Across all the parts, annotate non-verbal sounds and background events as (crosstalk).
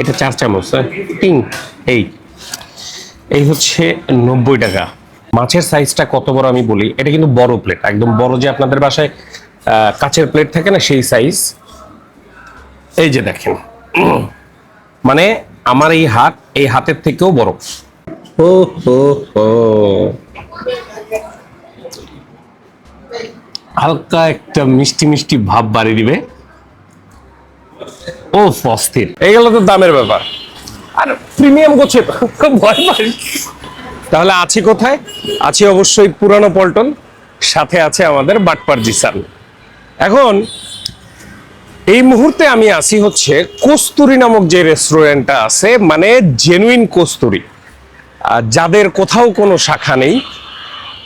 এটা চার চামচ হ্যাঁ? তিন এই। এই হচ্ছে নব্বই টাকা। মাছের সাইজটা কত বড় আমি বলি, এটা কিন্তু বড় প্লেট একদম বড় যে আপনাদের বাসায় কাচের প্লেট থাকে না, সেই সাইজ এই যে দেখেন মানে আমার এই হাত, এই হাতের থেকেও বড়। ও হালকা একটা মিষ্টি মিষ্টি ভাব বাড়ি দিবে। ও, অস্থির। এই গেল তো দামের ব্যাপার। আর প্রিমিয়াম গোছে ভয় পাই। তাহলে আছি কোথায়? আছি অবশ্যই পুরানো পল্টন, সাথে আছে আমাদের বাটপার জিসান এখন, এই মুহূর্তে আমি আছি হচ্ছে কস্তুরি নামক যে রেস্টুরেন্টটা আছে মানে জেনুইন কস্তুরি। যাদের কোথাও কোনো শাখা নেই,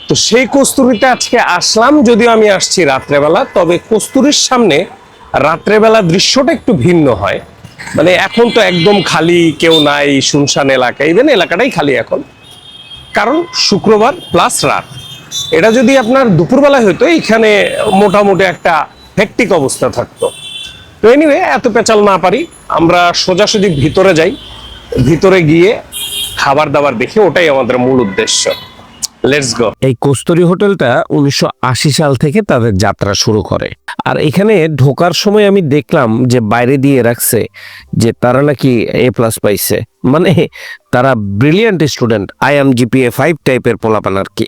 তো সেই কস্তুরিতে আজকে আসলাম, যদিও আমি আসছি রাত্রেবেলা, তবে কস্তুরির সামনে রাত্রেবেলা দৃশ্যটা একটু ভিন্ন হয়। মানে এখন তো একদম খালি, কেউ নাই, শুনশান এলাকা ইভেন এলাকাটাই খালি এখন। কারণ শুক্রবার প্লাস রাত। এটা যদি আপনার দুপুরবেলায় হতো এখানে মোটামুটি একটা হেকটিক অবস্থা থাকতো। তো এনিওয়ে এত পেঁচাল না পারি। আমরা সোজাসুজি ভিতরে যাই। ভিতরে গিয়ে খাবার দাবার দেখি ওটাই আমাদের মূল উদ্দেশ্য। লেটস গো এই কস্তুরি হোটেলটা উনিশশো আশি সাল থেকে তাদের যাত্রা শুরু করে। আর এখানে ঢোকার সময় আমি দেখলাম যে বাইরে দিয়ে রাখছে যে তারা নাকি এ প্লাস পাইছে। মানে তারা brilliant student I am GPA five টাইপের পোলাপান আর কি।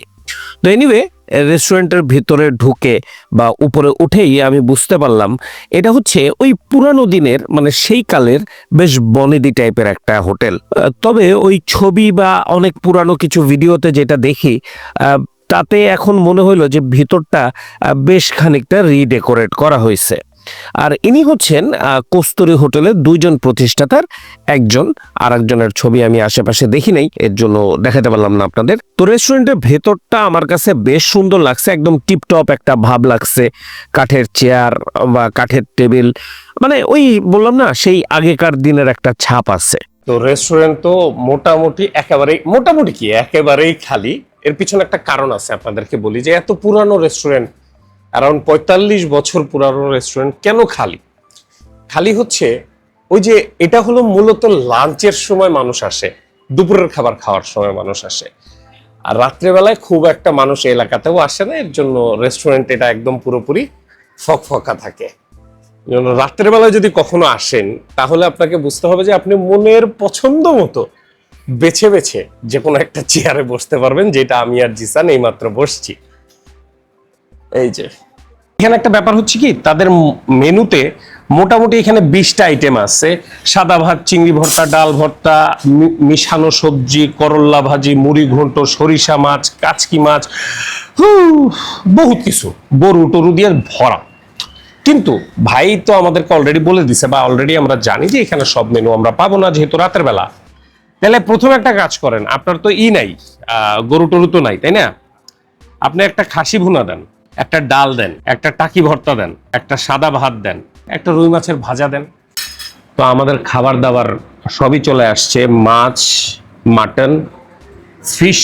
তো এনিওয়ে রেস্টুরেন্টের ভিতরে ঢুকে বা উপরে উঠেই আমি বুঝতে পারলাম, এটা হচ্ছে ওই পুরানো দিনের মানে সেই কালের বেশ বনেদি টাইপের একটা হোটেল। তবে ওই ছবি বা অনেক পুরানো কিছু ভিডিওতে যেটা দেখি তাতে এখন মনে হইল যে ভিতরটা বেশ খানিকটা রিডেকোরেট করা হয়েছে আর ইনি হচ্ছেন কস্তুরী হোটেলের দুইজন প্রতিষ্ঠাতার একজন আর একজনের ছবি আমি আশেপাশে দেখি নাই, এর জন্য দেখাতে পারলাম না আপনাদের। তো রেস্টুরেন্টের ভেতরটা আমার কাছে বেশ সুন্দর লাগছে, একদম টিপটপ একটা ভাব লাগছে, কাঠের চেয়ার বা কাঠের টেবিল মানে ওই বললাম না, সেই আগেকার দিনের একটা ছাপ আছে। তো রেস্টুরেন্ট তো মোটামুটি একেবারেই, মোটামুটি কি, একেবারেই খালি। এর পিছনে একটা কারণ আছে আপনাদেরকে বলি যে, এত পুরানো রেস্টুরেন্ট অ্যারাউন্ড পঁয়তাল্লিশ বছর পুরানো রেস্টুরেন্ট কেন খালি? খালি হচ্ছে ওই যে এটা হলো মূলত লাঞ্চের সময় মানুষ আসে, দুপুরের খাবার খাওয়ার সময় মানুষ আসে। আর রাত্রেবেলায় খুব একটা মানুষ এলাকাতেও আসে না, এর জন্য রেস্টুরেন্ট এটা একদম পুরোপুরি ফকফকা থাকে। জন্য রাত্রের বেলায় যদি কখনো আসেন, তাহলে আপনাকে বুঝতে হবে যে আপনি মনের পছন্দ মতো বেছে বেছে যে কোনো একটা চেয়ারে বসতে পারবেন, যেটা আমি আর জিসান এইমাত্র বসছি। এই যে। এখানে একটা ব্যাপার হচ্ছে কি, তাদের মেনুতে মোটামুটি এখানে বিশটা আইটেম আছে। সাদা ভাত, চিংড়ি ভর্তা, ডাল ভর্তা মিশানো সবজি করল্লা ভাজি, মুড়ি ঘন্ট, সরিষা মাছ, কাচকি মাছ বহুত কিছু। গরু টরু দিয়ে ভরা। কিন্তু ভাই তো আমাদেরকে অলরেডি বলে দিছে বা অলরেডি আমরা জানি যে এখানে সব মেনু আমরা পাবো না, যেহেতু রাতের বেলা। তাহলে প্রথমে একটা কাজ করেন, আপনার তো ই নাই গরু টরু তো নাই, তাই না? আপনি একটা খাসি ভুনা দেন। একটা ডাল দেন, একটা টাকি ভর্তা দেন, একটা সাদা ভাত দেন, একটা রুই মাছের ভাজা দেন। তো আমাদের খাবার দাবার সবই চলে আসছে, মাছ, মাটন, ফিশ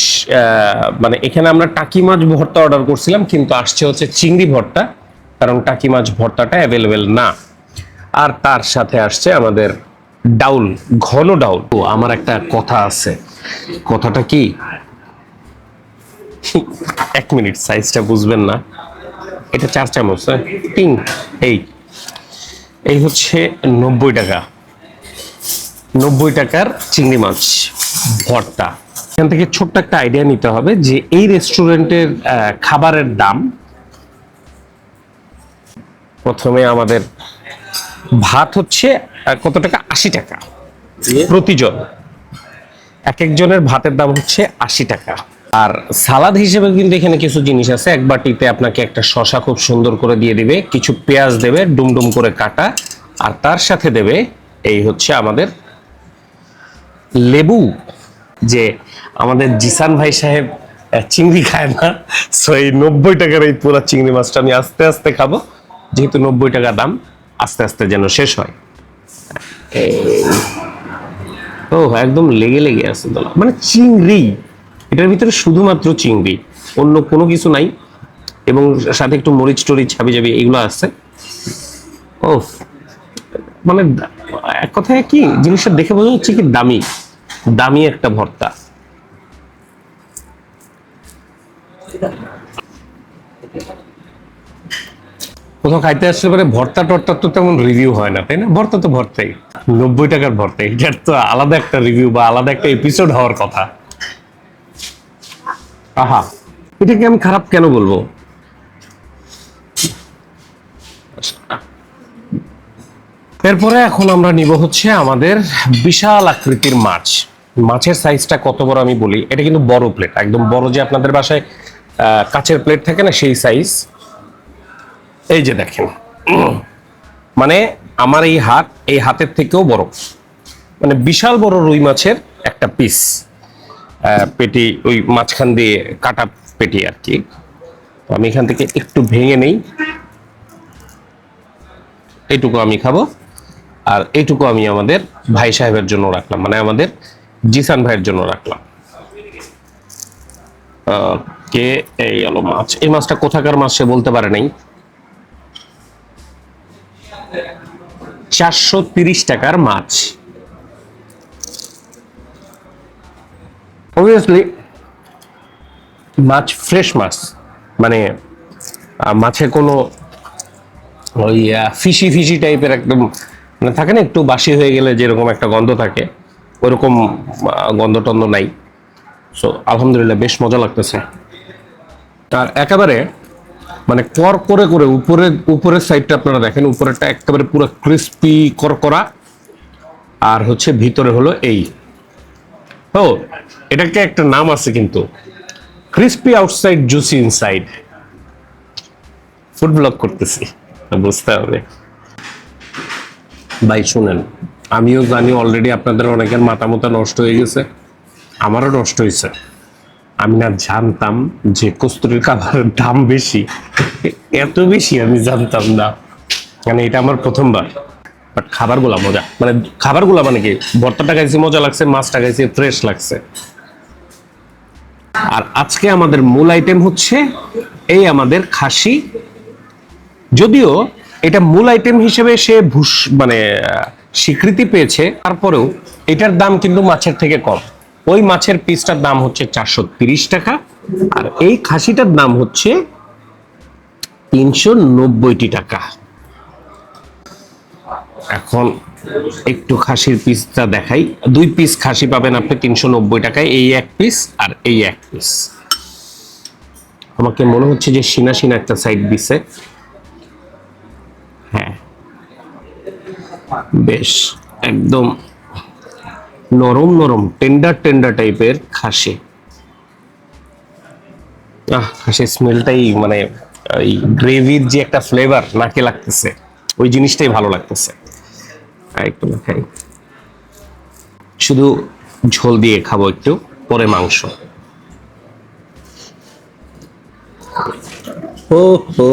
মানে এখানে আমরা টাকি মাছ ভর্তা অর্ডার করছিলাম, কিন্তু আসছে হচ্ছে চিংড়ি ভর্তা, কারণ টাকি মাছ ভর্তাটা অ্যাভেলেবেল না। আর তার সাথে আসছে আমাদের ডাউল, ঘন ডাউল। তো আমার একটা কথা আছে, কথাটা কি? (laughs) এক মিনিট সাইজটা বুঝবেন না। এটা চার চামচ হ্যাঁ? তিন এই। এই হচ্ছে নব্বই টাকা। নব্বই টাকার চিংড়ি মাছ ভর্তা। এখান থেকে ছোট্ট একটা আইডিয়া নিতে হবে যে এই রেস্টুরেন্টের খাবারের দাম প্রথমে আমাদের ভাত হচ্ছে কত টাকা? আশি টাকা। প্রতিজন। এক একজনের ভাতের দাম হচ্ছে আশি টাকা। আর সালাদ হিসেবে কিন্তু এখানে কিছু জিনিস আছে। এক বাটিতে আপনাকে একটা শশা খুব সুন্দর করে দিয়ে দিবে, কিছু পেঁয়াজ দেবে, ডুমডুম করে কাটা, আর তার সাথে দেবে এই হচ্ছে আমাদের লেবু, যে আমাদের জিসান ভাই সাহেব চিংড়ি খায় না সো এই নব্বই টাকার এই পুরো চিংড়ি মাছটা আমি আস্তে আস্তে খাব। যেহেতু নব্বই টাকা দাম, আস্তে আস্তে যেন শেষ হয়। ও একদম লেগে লেগে আছে দোলা। মানে চিংড়ি এটার ভিতরে শুধুমাত্র চিংড়ি, অন্য কোনো কিছু নাই এবং সাথে একটু মরিচ টরিচ ছাবি যাবি এগুলো আছে। ও মানে এক কথায় কি জিনিসটা দেখে বোঝা যাচ্ছে কি দামি দামি একটা ভর্তা। কোথাও খাইতে আসলে পরে ভর্তা টর্তা তো তেমন রিভিউ হয় না, তাই না? ভর্তা তো ভর্তাই। নব্বই টাকার ভর্তা, এটার তো আলাদা একটা রিভিউ বা আলাদা একটা এপিসোড হওয়ার কথা। আহা, এটাকে আমি খারাপ কেন বলব? এরপরে এখন আমরা নিব হচ্ছে আমাদের বিশাল আকৃতির মাছ। মাছের সাইজটা কত বড় আমি বলি, এটা কিন্তু বড় প্লেট একদম বড় যে আপনাদের বাসায় কাচের প্লেট থাকে না, সেই সাইজ এই যে দেখেন মানে আমার এই হাত, এই হাতের থেকেও বড়। মানে বিশাল বড় রুই মাছের একটা পিস পেটি, ওই মাঝখান দিয়ে কাটা পেটি আর কি। তো আমি এখান থেকে একটু ভেঙে নেই। এইটুকু আমি খাব। আর এইটুকু আমি আমাদের ভাই সাহেবের জন্য রাখলাম। মানে আমাদের জিসান ভাইয়ের জন্য রাখলাম। কে এই হলো মাছ। এই মাছটা কোথাকার মাছ সে বলতে পারে নাই। চারশো টাকার মাছ। অবভিয়াসলি মাছ ফ্রেশ মাছ মানে মাছে কোনো ওই ফিশি ফিশি টাইপের একদম মানে থাকে না একটু বাসি হয়ে গেলে যেরকম একটা গন্ধ থাকে ওইরকম আহ, গন্ধ টন্ধ নাই। সো আলহামদুলিল্লাহ বেশ মজা লাগতেছে। আর একেবারে মানে কর করে করে উপরের উপরের সাইডটা আপনারা দেখেন উপরেরটা একেবারে পুরো ক্রিস্পি করকরা। আর হচ্ছে ভিতরে হলো এই। ও, এটাকে একটা নাম আছে কিন্তু। Crispy outside juicy inside food blog করতেছি বুঝতে হবে। ভাই, শুনেন, আমিও জানি অলরেডি আপনাদের অনেকের মাথা মতো নষ্ট হয়ে গেছে। আমারও নষ্ট হয়েছে। আমি না জানতাম যে কস্তুরির খাবারের দাম বেশি। এত বেশি আমি জানতাম না। মানে এটা আমার প্রথমবার। বাট খাবারগুলা মজা। মানে খাবারগুলা মানে কি, ভর্তাটা খাইছি, মজা লাগছে, মাছটা খাইছি ফ্রেশ লাগছে। আর আজকে আমাদের মূল আইটেম হচ্ছে এই আমাদের খাসি। যদিও এটা মূল আইটেম হিসেবে সে ভূষ মানে স্বীকৃতি পেয়েছে, তারপরেও এটার দাম কিন্তু মাছের থেকে কম। ওই মাছের পিসটার দাম হচ্ছে চারশো টাকা, আর এই খাসিটার দাম হচ্ছে তিনশো টাকা। এখন একটু খাসির পিসটা দেখাই। দুই পিস খাসি পাবেন আপনি তিনশো নব্বই টাকায়, এই এক পিস আর এই এক পিস আমাকে মনে হচ্ছে যে সিনা সিনা একটা সাইড দিছে। হ্যাঁ। বেশ, একদম নরম নরম টেন্ডার টেন্ডার টাইপের খাসি। আহ, খাসির স্মেলটাই মানে এই গ্রেভির যে একটা ফ্লেভার নাকে লাগতেছে, ওই জিনিসটাই ভালো লাগতেছে। আর একটু খাই শুধু ঝোল দিয়ে খাব একটু, পরে মাংস। ও হো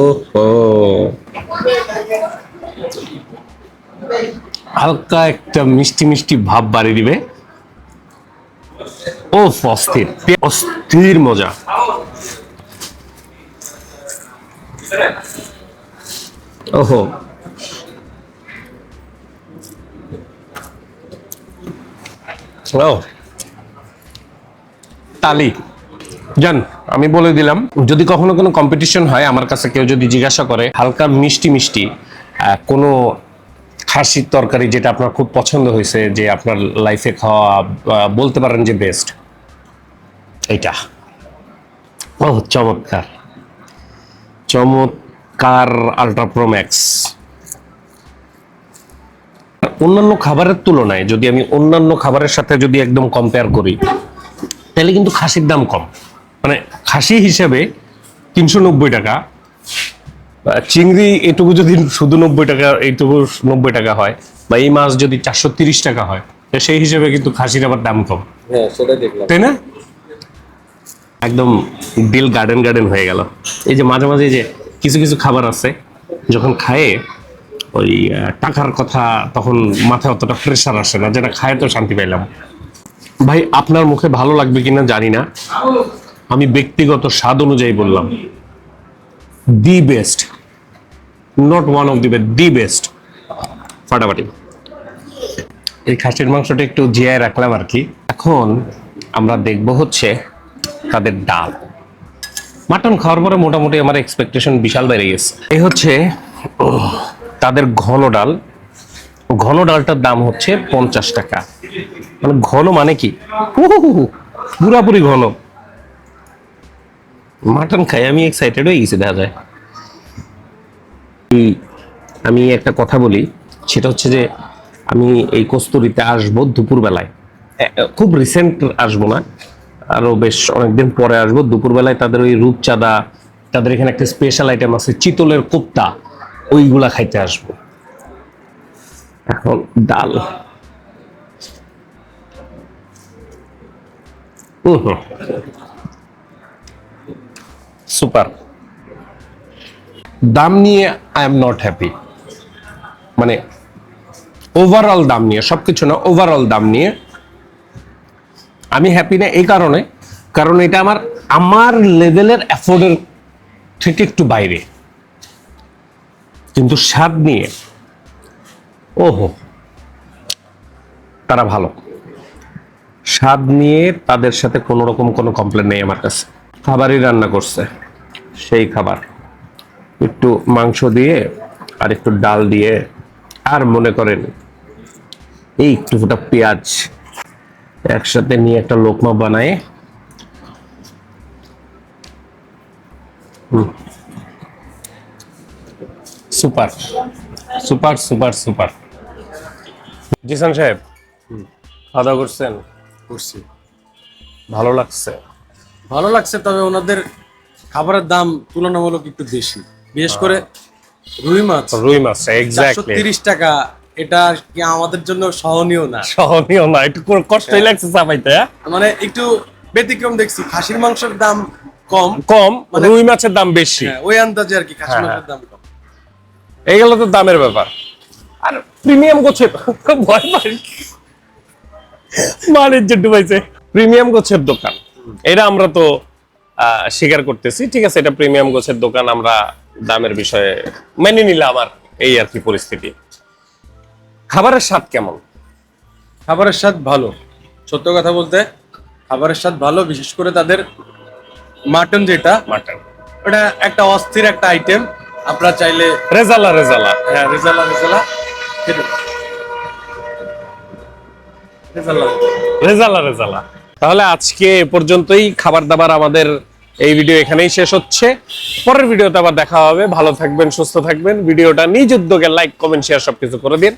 হালকা একটা মিষ্টি মিষ্টি ভাব বাড়িয়ে দিবে। ও অস্থির। অস্থির মজা। ওহো। ও। তালি। জান, আমি বলে দিলাম, যদি কখনো কোনো কম্পিটিশন হয়, আমার কাছে কেউ যদি জিজ্ঞাসা করে, হালকা মিষ্টি মিষ্টি কোনো খাসির তরকারি যেটা আপনার খুব পছন্দ হয়েছে, যে আপনার লাইফে খাওয়া বলতে পারেন যে বেস্ট এইটা। ও চমৎকার। চমৎকার আলট্রা প্রো ম্যাক্স অন্যান্য খাবারের তুলনায় যদি আমি অন্যান্য খাবারের সাথে যদি একদম কম্পেয়ার করি তাহলে কিন্তু খাসির দাম কম। মানে খাসি হিসাবে তিনশো নব্বই টাকা চিংড়ি এটুকু যদি শুধু নব্বই টাকা এইটুকু নব্বই টাকা হয় বা এই মাছ যদি চারশো তিরিশ টাকা হয় তো সেই হিসেবে কিন্তু খাসির আবার দাম কম। হ্যাঁ তাই না? একদম দিল গার্ডেন গার্ডেন হয়ে গেল। এই যে মাঝে মাঝে যে কিছু কিছু খাবার আছে যখন খায়ে ওই টাকার কথা তখন মাথায় অতটা প্রেশার আসে না, যেটা খায় তো শান্তি পাইলাম। ভাই, আপনার মুখে ভালো লাগবে কিনা জানি না। আমি ব্যক্তিগত স্বাদ অনুযায়ী বললাম। The best not one of the best the best ফাটাফাটি। এই খাসির মাংসটা একটু জিয়ায় রাখলাম আর কি। এখন আমরা দেখব হচ্ছে তাদের ডাল। মাটন খাওয়ার পরে মোটামুটি আমার এক্সপেকটেশন বিশাল বেড়ে গেছে। এই হচ্ছে তাদের ঘন ডাল, ঘন ডালটার দাম হচ্ছে পঞ্চাশ টাকা। মানে ঘন মানে কি? পুরাপুরি ঘন। মাটন খাই, আমি এক্সাইটেড হয়ে গেছি, দেখা যায়। আমি একটা কথা বলি, সেটা হচ্ছে যে আমি এই কস্তুরিতে আসব দুপুরবেলায়। খুব রিসেন্ট আসব না, আরও বেশ অনেকদিন পরে আসব। দুপুরবেলায় তাদের ওই রূপচাঁদা, তাদের এখানে একটা স্পেশাল আইটেম আছে, চিতলের কোপ্তা। ওইগুলা খাইতে আসব। এখন ডাল। সুপার। দাম নিয়ে আই এম নট হ্যাপি মানে ওভারঅল দাম নিয়ে সবকিছু না ওভারঅল দাম নিয়ে আমি হ্যাপি না এই কারণে। কারণ এটা আমার আমার লেভেলের অ্যাফোর্ডের থেকে একটু বাইরে। কিন্তু স্বাদ নিয়ে, ওহো, তারা ভালো। স্বাদ নিয়ে তাদের সাথে কোনো রকম কোনো কমপ্লেন নেই আমার কাছে। খাবারই রান্না করছে, সেই খাবার। একটু মাংস দিয়ে আর একটু ডাল দিয়ে, আর মনে করেন এই একটু ফোটা পেঁয়াজ একসাথে নিয়ে একটা লোকমা বানায় super super super super. Zishan সাহেব খাওয়া দাওয়া করছেন? করছি। ভালো লাগছে? ভালো লাগছে তবে ওনাদের খাবারের দাম তুলনামূলক একটু বেশি। বিশেষ করে রুই মাছ। রুই মাছ এক্স্যাক্টলি তিরিশ টাকা এটা কি আমাদের জন্য সহনীয় না? সহনীয় না একটু কষ্টই লাগছে চাপাইতে হ্যাঁ? মানে একটু ব্যতিক্রম দেখছি খাসির মাংসের দাম কম। কম মানে- রুই মাছের দাম বেশি। হ্যাঁ, ওই আন্দাজে আর কি খাসির হ্যাঁ, মাংসের দাম কম। এইগুলো তো দামের ব্যাপার। আর প্রিমিয়াম গোছের ভয় পাই বাণিজ্য ডুবাইছে প্রিমিয়াম গোছের দোকান এটা আমরা তো স্বীকার করতেছি। ঠিক আছে এটা প্রিমিয়াম গোছের দোকান আমরা দামের বিষয়ে মেনে নিলাম আর এই আর কি পরিস্থিতি। খাবারের স্বাদ কেমন? খাবারের স্বাদ ভালো। সত্য কথা বলতে খাবারের স্বাদ ভালো বিশেষ করে তাদের মাটন যেটা মাটন। ওটা একটা অস্থির একটা আইটেম আপনারা চাইলে রেজালা রেজালা। হ্যাঁ রেজালা রেজালা। রেজালা রেজালা। রেজালা তাহলে আজকে এ পর্যন্তই। খাবার দাবার আমাদের এই ভিডিও এখানেই শেষ হচ্ছে। পরের ভিডিওতে আবার দেখা হবে। ভালো থাকবেন সুস্থ থাকবেন। ভিডিওটা নিজ উদ্যোগে লাইক কমেন্ট শেয়ার সবকিছু করে দিন।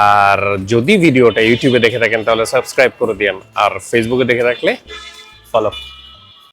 আর যদি ভিডিওটা ইউটিউবে দেখে থাকেন তাহলে সাবস্ক্রাইব করে দিন আর ফেসবুকে দেখে থাকলে ফলো